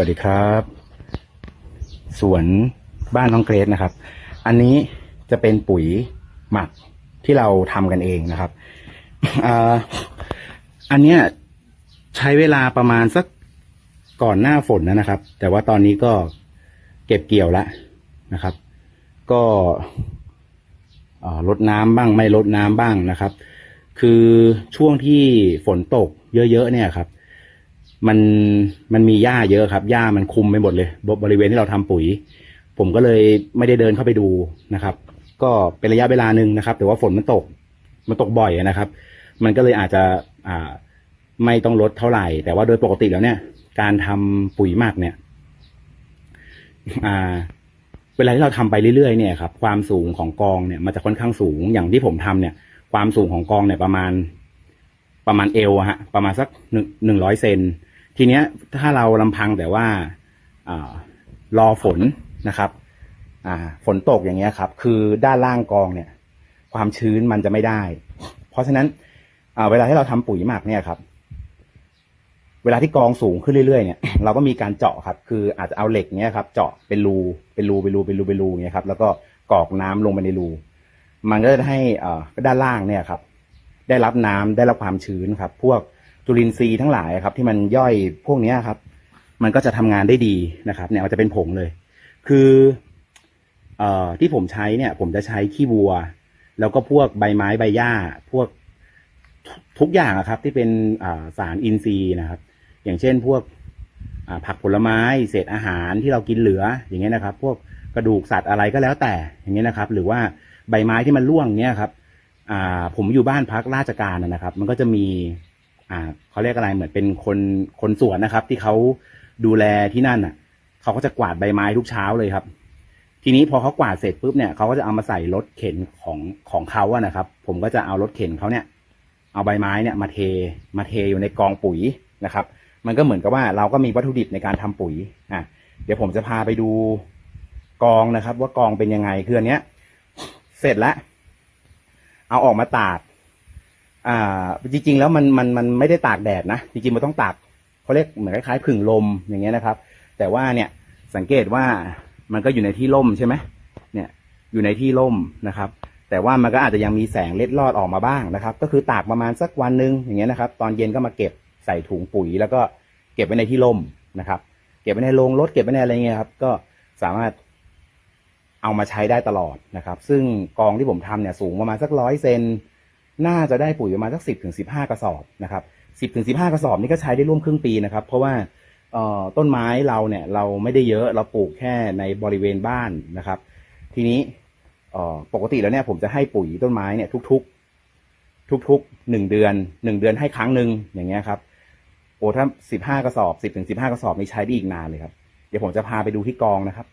วัสดีครับ สวนบ้านน้องเกรซนะครับ อันนี้จะเป็นปุ๋ยหมักที่เราทำกันเองนะครับออันเนี้ยใช้เวลาประมาณสักก่อนหน้าฝนนะครับ แต่ว่าตอนนี้ก็เก็บเกี่ยวแล้วนะครับ ก็ลดน้ำบ้างไม่ลดน้ำบ้างนะครับ คือช่วงที่ฝนตกเยอะๆเนี่ยครับ มันมันมีหญ้าเยอะครับหญ้ามันคุมไปหมดเลยบบริเวณที่เราทำปุ๋ย ผมก็เลยไม่ได้เดินเข้าไปดูนะครับ ก็เป็นระยะเวลาหนึ่งนะครับ แต่ว่าฝนมันตกมันตกบ่อยนะครับ มันก็เลยอาจจะอ่าไม่ต้องลดเท่าไหร่ แต่ว่าโดยปกติแล้วเนี่ย การทำปุ๋ยมักเนี่ย อ่า เวลาที่เราทำไปเรื่อยๆเนี่ยครับความสูงของกองเนี่ยมันจะค่อนข้างสูงอย่างที่ผมทำเนี่ย ความสูงของกองเนี่ยประมาณประมาณเอวอะฮะประมาณสักหนึ่งหนึ่งร้อยเซน ทีเนี้ยถ้าเราลำพังแต่ว่าอรอฝนนะครับอ่าฝนตกอย่างเงี้ยครับ คือด้านล่างกองเนี่ย ความชื้นมันจะไม่ได้ เพราะฉะนั้นเวลาที่เราทำปุ๋ยหมักเนี่ยครับ เวลาที่กองสูงขึ้นเรื่อยๆเนี่ยเราก็มีการเจาะครับ คืออาจจะเอาเหล็กเนี้ยครับ เจาะเป็นรูเป็นรูเป็นรูเป็นรูเป็นรูเงี้ยครับ แล้วก็กรอกน้ำลงไปในรูมันก็จะให้ด้านล่างเนี่ยครับ ได้รับน้ำได้รับความชื้นครับ พวก จุลินทรีย์ทั้งหลายครับ ที่มันย่อยพวกนี้ครับ มันก็จะทำงานได้ดีนะครับ เนี่ยมันจะเป็นผงเลย คือเอ่อที่ผมใช้เนี่ย ผมจะใช้ขี้วัว แล้วก็พวกใบไม้ใบหญ้า พวกทุทุกอย่างครับ ที่เป็นสารอินทรีย์นะครับ อย่างเช่นพวกผักผลไม้เศษอาหารที่เรากินเหลืออย่างเงี้ยนะครับ พวกกระดูกสัตว์อะไรก็แล้วแต่อย่างเงี้ยนะครับ หรือว่าใบไม้ที่มันร่วงเงี้ยครับผมอยู่บ้านพักราชการนะครับ มันก็จะมี อ่าเขาเรียกอะไรเหมือนเป็นคนคนสวนนะครับ ที่เขาดูแลที่นั่นอะเขาก็จะกวาดใบไม้ทุกเช้าเลยครับ ทีนี้พอเขากวาดเสร็จปุ๊บเนี่ยเขาก็จะเอามาใส่รถเข็นของของเขาอะนะครับ ผมก็จะเอารถเข็นเขาเนี่ย เอาใบไม้เนี่ยมาเทมาเทอยู่ในกองปุ๋ยนะครับ มันก็เหมือนกับว่าเราก็มีวัตถุดิบในการทำปุ๋ยอะเดี๋ยวผมจะพาไปดูกองนะครับ ว่ากองเป็นยังไงคืออันเนี้ย เสร็จแล้วเอาออกมาตาก อ่า จริง ๆ แล้วมันมันมันไม่ได้ตากแดดนะจริงๆมันต้องตากเขาเรียกเหมือนคล้ายๆผึ่งลมอย่างเงี้ยนะครับ แต่ว่าเนี่ยสังเกตว่ามันก็อยู่ในที่ร่มใช่ไหมเนี่ยอยู่ในที่ร่มนะครับ แต่ว่ามันก็อาจจะยังมีแสงเล็ดลอดออกมาบ้างนะครับ ก็คือตากประมาณสักวันนึงอย่างเงี้ยนะครับ ตอนเย็นก็มาเก็บใส่ถุงปุ๋ย แล้วก็เก็บไว้ในที่ร่มนะครับ เก็บไว้ในโรงรถเก็บไว้ในอะไรเงี้ยครับก็สามารถเอามาใช้ได้ตลอดนะครับ ซึ่งกองที่ผมทำเนี่ยสูงประมาณสักร้อยเซน น่าจะได้ปุ๋ยประมาณสักสิบถึงสิบห้ากระสอบนะครับสิบถึงสิบห้ากระสอบนี่ก็ใช้ได้ร่วมครึ่งปีนะครับ เพราะว่าต้นไม้เราเนี่ยเราไม่ได้เยอะเราปลูกแค่ในบริเวณบ้านนะครับ ทีนี้ปกติแล้วเนี่ยผมจะให้ปุ๋ยต้นไม้เนี่ยทุก ๆ ทุกๆหนึ่งเดือนหนึ่งเดือนให้ครั้งหนึ่งอย่างเงี้ยครับโอ้ถ้าสิบห้ากระสอบสิบถึงสิบห้ากระสอบนี่ใช้ได้อีกนานเลยครับ เดี๋ยวผมจะพาไปดูที่กองนะครับ